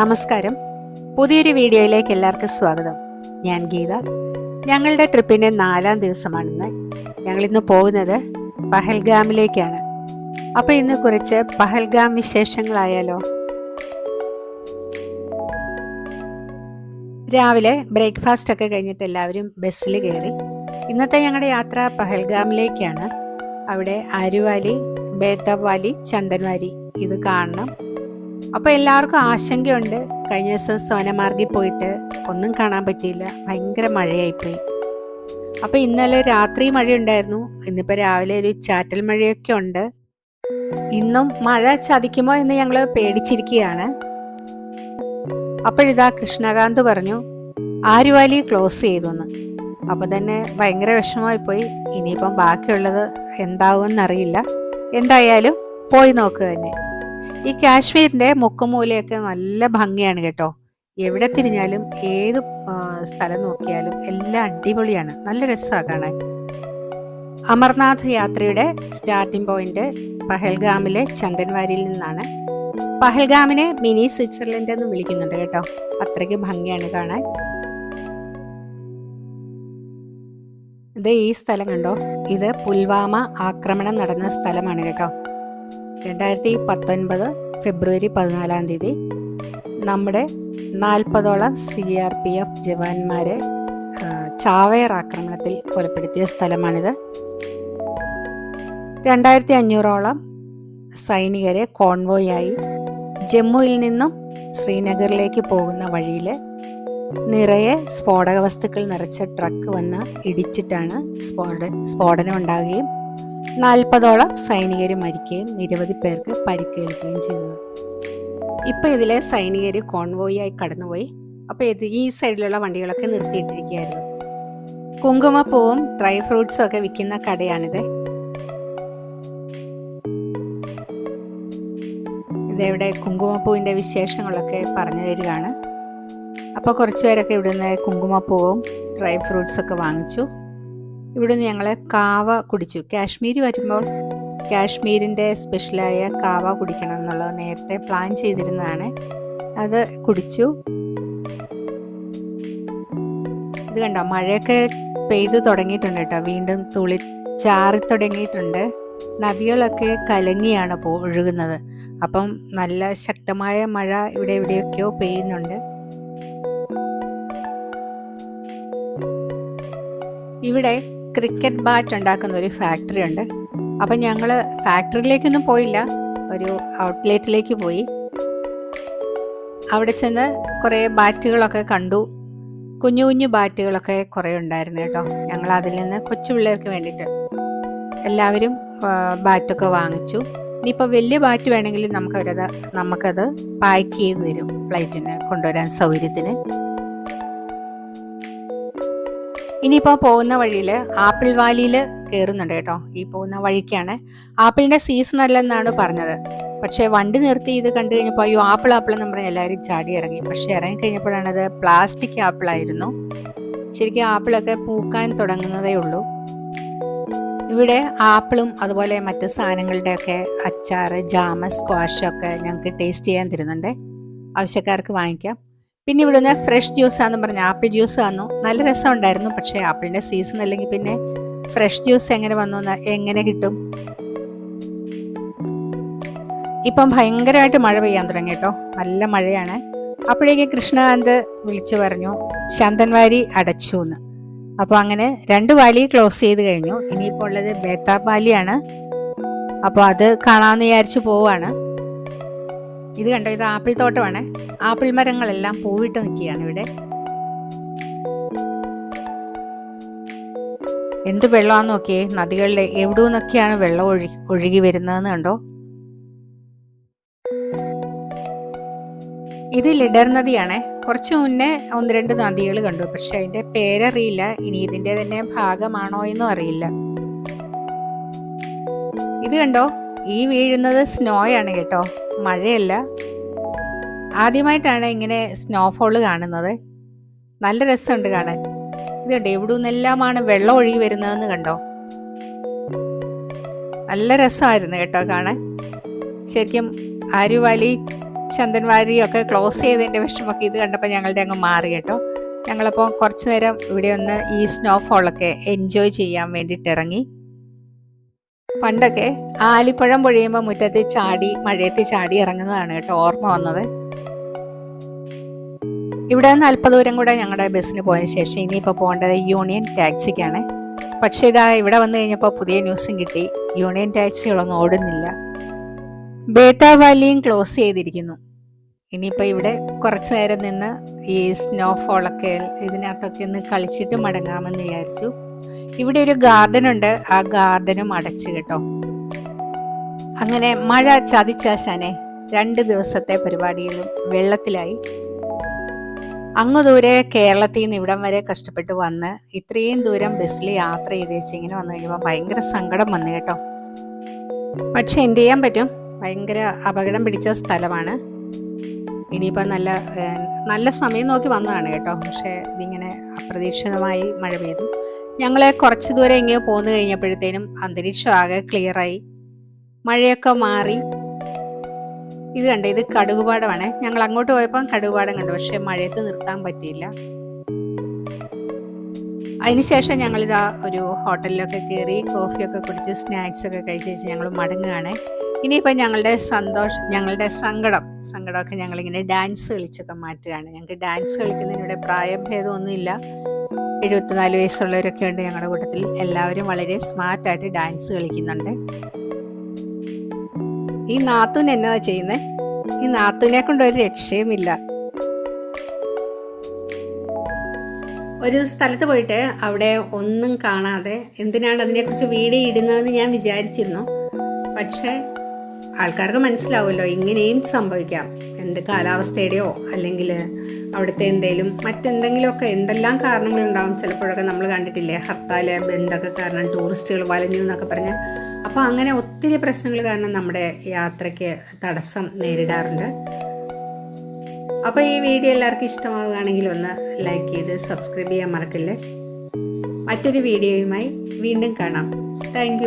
നമസ്കാരം. പുതിയൊരു വീഡിയോയിലേക്ക് എല്ലാവർക്കും സ്വാഗതം. ഞാൻ ഗീത. ഞങ്ങളുടെ ട്രിപ്പിന്റെ നാലാം ദിവസമാണിന്ന്. ഞങ്ങളിന്ന് പോകുന്നത് പഹൽഗാമിലേക്കാണ്. അപ്പോൾ ഇന്ന് കുറച്ച് പഹൽഗാം വിശേഷങ്ങളായാലോ? രാവിലെ ബ്രേക്ക്ഫാസ്റ്റ് ഒക്കെ കഴിഞ്ഞിട്ട് എല്ലാവരും ബസ്സിൽ കയറി. ഇന്നത്തെ ഞങ്ങളുടെ യാത്ര പഹൽഗാമിലേക്കാണ്. അവിടെ ആരുവാലി ബേത്തവാലി ചന്ദൻവാലി ഇത് കാണണം. അപ്പോൾ എല്ലാവർക്കും ആശങ്കയുണ്ട്. കഴിഞ്ഞ ദിവസം സോനമാർഗിൽ പോയിട്ട് ഒന്നും കാണാൻ പറ്റിയില്ല. ഭയങ്കര മഴയായിപ്പോയി. അപ്പോൾ ഇന്നലെ രാത്രി മഴയുണ്ടായിരുന്നു. ഇന്നിപ്പോ രാവിലെ ഒരു ചാറ്റൽ മഴയൊക്കെ ഉണ്ട്. ഇന്നും മഴ ചതിക്കുമോ എന്ന് ഞങ്ങൾ പേടിച്ചിരിക്കുകയാണ്. അപ്പോഴിതാ കൃഷ്ണകാന്ത് പറഞ്ഞു ആരുവാലി ക്ലോസ് ചെയ്തു എന്ന് അപ്പോൾ തന്നെ ഭയങ്കര വിഷമമായി പോയി ഇനിയിപ്പം ബാക്കിയുള്ളത് എന്താവുമെന്നറിയില്ല. എന്തായാലും പോയി നോക്കുക തന്നെ. ഈ കാശ്മീരിന്റെ മുക്കുമൂലയൊക്കെ നല്ല ഭംഗിയാണ് കേട്ടോ. എവിടെ തിരിഞ്ഞാലും ഏത് സ്ഥലം നോക്കിയാലും എല്ലാം അടിപൊളിയാണ്. നല്ല രസമാണ് കാണാൻ. അമർനാഥ് യാത്രയുടെ സ്റ്റാർട്ടിംഗ് പോയിന്റ് പഹൽഗാമിലെ ചന്ദൻവാരിയിൽ നിന്നാണ്. പഹൽഗാമിനെ മിനി സ്വിറ്റ്സർലൻഡ് എന്ന് വിളിക്കുന്നുണ്ട് കേട്ടോ. അത്രയ്ക്ക് ഭംഗിയാണ് കാണാൻ. ഇത് ഈ സ്ഥലം കണ്ടോ? ഇത് പുൽവാമ ആക്രമണം നടന്ന സ്ഥലമാണ് കേട്ടോ. രണ്ടായിരത്തി പത്തൊൻപത് ഫെബ്രുവരി പതിനാലാം തീയതി നമ്മുടെ നാൽപ്പതോളം സി ആർ പി എഫ് ജവാന്മാരെ ചാവേർ ആക്രമണത്തിൽ കൊലപ്പെടുത്തിയ സ്ഥലമാണിത്. രണ്ടായിരത്തി അഞ്ഞൂറോളം സൈനികരെ കോൺവോയായി ജമ്മുവിൽ നിന്നും ശ്രീനഗറിലേക്ക് പോകുന്ന വഴിയിൽ നിറയെ സ്ഫോടക വസ്തുക്കൾ നിറച്ച ട്രക്ക് വന്ന് ഇടിച്ചിട്ടാണ് സ്ഫോട സ്ഫോടനം ഉണ്ടാകുകയും നാൽപ്പതോളം സൈനികർ മരിക്കുകയും നിരവധി പേർക്ക് പരിക്കേൽക്കുകയും ചെയ്തത്. ഇപ്പൊ ഇതിലെ സൈനികർ കോൺവോയായി കടന്നുപോയി. അപ്പൊ ഇത് ഈ സൈഡിലുള്ള വണ്ടികളൊക്കെ നിർത്തിയിട്ടിരിക്കുകയായിരുന്നു. കുങ്കുമപ്പൂവും ഡ്രൈ ഫ്രൂട്ട്സും ഒക്കെ വിൽക്കുന്ന കടയാണിത്. ഇതെവിടെ കുങ്കുമപ്പൂവിന്റെ വിശേഷങ്ങളൊക്കെ പറഞ്ഞു തരികയാണ്. അപ്പോൾ കുറച്ച് പേരൊക്കെ ഇവിടുന്ന് കുങ്കുമപ്പൂവും ഡ്രൈ ഫ്രൂട്ട്സൊക്കെ വാങ്ങിച്ചു. ഇവിടുന്ന് ഞങ്ങൾ കാവ കുടിച്ചു. കാശ്മീർ വരുമ്പോൾ കാശ്മീരിന്റെ സ്പെഷ്യലായ കാവ കുടിക്കണം എന്നുള്ളത് നേരത്തെ പ്ലാൻ ചെയ്തിരുന്നതാണ്. അത് കുടിച്ചു. ഇത് കണ്ടോ? മഴയൊക്കെ പെയ്തു തുടങ്ങിയിട്ടുണ്ട് കേട്ടോ. വീണ്ടും തുളി ചാറി തുടങ്ങിയിട്ടുണ്ട്. നദികളൊക്കെ കലങ്ങിയാണ് പോ ഒഴുകുന്നത്. അപ്പം നല്ല ശക്തമായ മഴ ഇവിടെ എവിടെയൊക്കെയോ പെയ്യുന്നുണ്ട്. ഇവിടെ ക്രിക്കറ്റ് ബാറ്റ് ഉണ്ടാക്കുന്ന ഒരു ഫാക്ടറി ഉണ്ട്. അപ്പം ഞങ്ങൾ ഫാക്ടറിയിലേക്കൊന്നും പോയില്ല. ഒരു ഔട്ട്ലെറ്റിലേക്ക് പോയി. അവിടെ ചെന്ന് കുറേ ബാറ്റുകളൊക്കെ കണ്ടു. കുഞ്ഞു കുഞ്ഞു ബാറ്റുകളൊക്കെ കുറേ ഉണ്ടായിരുന്നു കേട്ടോ. ഞങ്ങൾ അതിൽ നിന്ന് കൊച്ചു പിള്ളേർക്ക് വേണ്ടിയിട്ട് എല്ലാവരും ബാറ്റൊക്കെ വാങ്ങിച്ചു. ഇനിയിപ്പോൾ വലിയ ബാറ്റ് വേണമെങ്കിൽ നമുക്കവരത് നമുക്കത് പാക്ക് ചെയ്ത് തരും ഫ്ലൈറ്റിന് കൊണ്ടുവരാൻ സൗകര്യത്തിന്. ഇനിയിപ്പോൾ പോകുന്ന വഴിയിൽ ആപ്പിൾ വാലിയിൽ കയറുന്നുണ്ട് കേട്ടോ. ഈ പോകുന്ന വഴിക്കാണ്. ആപ്പിളിന്റെ സീസൺ അല്ലെന്നാണ് പറഞ്ഞത്. പക്ഷേ വണ്ടി നിർത്തി ഇത് കണ്ടു കഴിഞ്ഞപ്പോൾ അയ്യോ ആപ്പിൾ ആപ്പിൾ എന്ന് പറഞ്ഞ് എല്ലാവരും ചാടി ഇറങ്ങി. പക്ഷേ ഇറങ്ങി കഴിഞ്ഞപ്പോഴാണ് അത് പ്ലാസ്റ്റിക് ആപ്പിളായിരുന്നു ശരിക്കും ആപ്പിളൊക്കെ പൂക്കാൻ തുടങ്ങുന്നതേ ഉള്ളൂ. ഇവിടെ ആപ്പിളും അതുപോലെ മറ്റ് സാധനങ്ങളുടെയൊക്കെ അച്ചാറ് ജാമ സ്ക്വാഷ് ഒക്കെ ഞങ്ങൾക്ക് ടേസ്റ്റ് ചെയ്യാൻ തരുന്നുണ്ട്. ആവശ്യക്കാർക്ക് വാങ്ങിക്കാം. പിന്നെ ഇവിടുന്ന് ഫ്രഷ് ജ്യൂസ് ആണെന്ന് പറഞ്ഞ. ആപ്പിൾ ജ്യൂസ് വന്നു. നല്ല രസം ഉണ്ടായിരുന്നു പക്ഷേ ആപ്പിളിന്റെ സീസൺ അല്ലെങ്കിൽ പിന്നെ ഫ്രഷ് ജ്യൂസ് എങ്ങനെ വന്നു എങ്ങനെ കിട്ടും? ഇപ്പം ഭയങ്കരമായിട്ട് മഴ പെയ്യാൻ തുടങ്ങി കേട്ടോ. നല്ല മഴയാണ്. അപ്പോഴേക്ക് കൃഷ്ണകാന്ത് വിളിച്ചു പറഞ്ഞു ചന്ദൻവാരി അടച്ചു എന്ന് അപ്പോൾ അങ്ങനെ രണ്ട് വാലി ക്ലോസ് ചെയ്ത് കഴിഞ്ഞു. ഇനിയിപ്പോൾ ഉള്ളത് ബേത്താബ് വാലിയാണ് അപ്പോൾ അത് കാണാമെന്ന് വിചാരിച്ചു പോവാണ് ഇത് കണ്ടോ ഇത് ആപ്പിൾ തോട്ടമാണ്. ആപ്പിൾ മരങ്ങളെല്ലാം പൂവിട്ട് നിൽക്കുകയാണ് ഇവിടെ. എന്ത് വെള്ളമാന്ന് നോക്കിയേ. നദികളിലെ എവിടെ നിന്നൊക്കെയാണ് വെള്ളം ഒഴുകി ഒഴുകി വരുന്നതെന്ന് കണ്ടോ? ഇത് ലിഡർ നദിയാണ്. കുറച്ച് മുന്നേ ഒന്ന് രണ്ട് നദികൾ കണ്ടു. പക്ഷെ അതിന്റെ പേരറിയില്ല. ഇനി ഇതിന്റെ തന്നെ ഭാഗമാണോ എന്നും അറിയില്ല. ഇത് കണ്ടോ? ഈ വീഴുന്നത് സ്നോയാണ് കേട്ടോ. മഴയല്ല. ആദ്യമായിട്ടാണ് ഇങ്ങനെ സ്നോഫോൾ കാണുന്നത്. നല്ല രസമുണ്ട് കാണാൻ. ഇത് കണ്ടോ എവിടെ നിന്നെല്ലാമാണ് വെള്ളം ഒഴുകി വരുന്നതെന്ന് കണ്ടോ? നല്ല രസമായിരുന്നു കേട്ടോ കാണാൻ. ശരിക്കും ആരുവാലി ചന്ദൻവാരിയൊക്കെ ക്ലോസ് ചെയ്തതിന്റെ വിഷമൊക്കെ ഇത് കണ്ടപ്പോൾ ഞങ്ങളുടെ അങ്ങ് മാറി കേട്ടോ. ഞങ്ങളപ്പോൾ കുറച്ച് നേരം ഇവിടെ ഒന്ന് ഈ സ്നോഫോളൊക്കെ എൻജോയ് ചെയ്യാൻ വേണ്ടിയിട്ട് ഇറങ്ങി. പണ്ടൊക്കെ ആലിപ്പഴം പൊഴിയുമ്പോൾ മുറ്റത്ത് ചാടി മഴയത്ത് ചാടി ഇറങ്ങുന്നതാണ് കേട്ടോ ഓർമ്മ വന്നത്. ഇവിടെ നിന്ന് അല്പ ദൂരം കൂടെ ഞങ്ങളുടെ ബസ്സിന് പോയ ശേഷം ഇനിയിപ്പോൾ പോകേണ്ടത് യൂണിയൻ ടാക്സിക്കാണ്. പക്ഷേ ഇതാ ഇവിടെ വന്നു കഴിഞ്ഞപ്പോൾ പുതിയ ന്യൂസും കിട്ടി. യൂണിയൻ ടാക്സികളൊന്നും ഓടുന്നില്ല. ബേത്താവാലിയും ക്ലോസ് ചെയ്തിരിക്കുന്നു. ഇനിയിപ്പോൾ ഇവിടെ കുറച്ച് നേരം നിന്ന് ഈ സ്നോഫോളൊക്കെ ഇതിനകത്തൊക്കെ ഒന്ന് കളിച്ചിട്ട് മടങ്ങാമെന്ന് വിചാരിച്ചു. ഇവിടെ ഒരു ഗാർഡൻ ഉണ്ട്. ആ ഗാർഡനും അടച്ചു കേട്ടോ. അങ്ങനെ മഴ ചതിച്ചാശാനെ രണ്ട് ദിവസത്തെ പരിപാടികളും വെള്ളത്തിലായി. അങ്ങ് ദൂരെ കേരളത്തിൽ നിന്ന് ഇവിടം വരെ കഷ്ടപ്പെട്ട് വന്ന് ഇത്രയും ദൂരം ബസ്സിൽ യാത്ര ചെയ്ത് വെച്ച് ഇങ്ങനെ വന്നു കഴിയുമ്പോൾ ഭയങ്കര സങ്കടം വന്നു കേട്ടോ. പക്ഷെ എന്ത് ചെയ്യാൻ പറ്റും? ഭയങ്കര അപകടം പിടിച്ച സ്ഥലമാണ്. ഇനിയിപ്പോൾ നല്ല നല്ല സമയം നോക്കി വന്നതാണ് കേട്ടോ. പക്ഷേ ഇതിങ്ങനെ അപ്രതീക്ഷിതമായി മഴ പെയ്തു. ഞങ്ങൾ കുറച്ച് ദൂരം എങ്ങനെയോ പോന്നു കഴിഞ്ഞപ്പോഴത്തേനും അന്തരീക്ഷം ആകെ ക്ലിയറായി മഴയൊക്കെ മാറി. ഇത് കണ്ട? ഇത് കടുകുപാടമാണ്. ഞങ്ങൾ അങ്ങോട്ട് പോയപ്പോൾ കടുകുപാടം കണ്ടു. പക്ഷെ മഴയത്ത് നിർത്താൻ പറ്റിയില്ല. അതിനുശേഷം ഞങ്ങളിതാ ഒരു ഹോട്ടലിലൊക്കെ കയറി കോഫിയൊക്കെ കുടിച്ച് സ്നാക്സ് ഒക്കെ കഴിച്ച് ഞങ്ങൾ മടങ്ങുകയാണ്. ഇനിയിപ്പോൾ ഞങ്ങളുടെ സന്തോഷം ഞങ്ങളുടെ സങ്കടം സങ്കടമൊക്കെ ഞങ്ങളിങ്ങനെ ഡാൻസ് കളിച്ചൊക്കെ മാറ്റുകയാണ്. ഞങ്ങൾക്ക് ഡാൻസ് കളിക്കുന്നതിനിവിടെ പ്രായഭേദമൊന്നുമില്ല. എഴുപത്തിനാല് വയസ്സുള്ളവരൊക്കെ ഉണ്ട് ഞങ്ങളുടെ കൂട്ടത്തിൽ. എല്ലാവരും വളരെ സ്മാർട്ടായിട്ട് ഡാൻസ് കളിക്കുന്നുണ്ട്. ഈ നാത്തൂൻ എന്നതാ ചെയ്യുന്നത് ഈ നാത്തൂനെ കൊണ്ട് ഒരു രക്ഷയുമില്ല. ഒരു സ്ഥലത്ത് പോയിട്ട് അവിടെ ഒന്നും കാണാതെ എന്തിനാണ് അതിനെക്കുറിച്ച് വീഡിയോ ഇടുന്നതെന്ന് ഞാൻ വിചാരിച്ചിരുന്നു. പക്ഷേ ആൾക്കാർക്ക് മനസ്സിലാവുമല്ലോ ഇങ്ങനെയും സംഭവിക്കാം. എന്ത് കാലാവസ്ഥയുടെയോ അല്ലെങ്കിൽ അവിടുത്തെ എന്തെങ്കിലും മറ്റെന്തെങ്കിലുമൊക്കെ എന്തെല്ലാം കാരണങ്ങളുണ്ടാവും ചിലപ്പോഴൊക്കെ നമ്മൾ കണ്ടിട്ടില്ലേ? ഹർത്താൽ ബന്ധമൊക്കെ കാരണം ടൂറിസ്റ്റുകൾ വലഞ്ഞു എന്നൊക്കെ പറഞ്ഞ്. അപ്പോൾ അങ്ങനെ ഒത്തിരി പ്രശ്നങ്ങൾ കാരണം നമ്മുടെ യാത്രയ്ക്ക് തടസ്സം നേരിടാറുണ്ട്. അപ്പോൾ ഈ വീഡിയോ എല്ലാവർക്കും ഇഷ്ടമാവുകയാണെങ്കിൽ ഒന്ന് ലൈക്ക് ചെയ്ത് സബ്സ്ക്രൈബ് ചെയ്യാൻ മറക്കല്ലേ? മറ്റൊരു വീഡിയോയുമായി വീണ്ടും കാണാം. താങ്ക്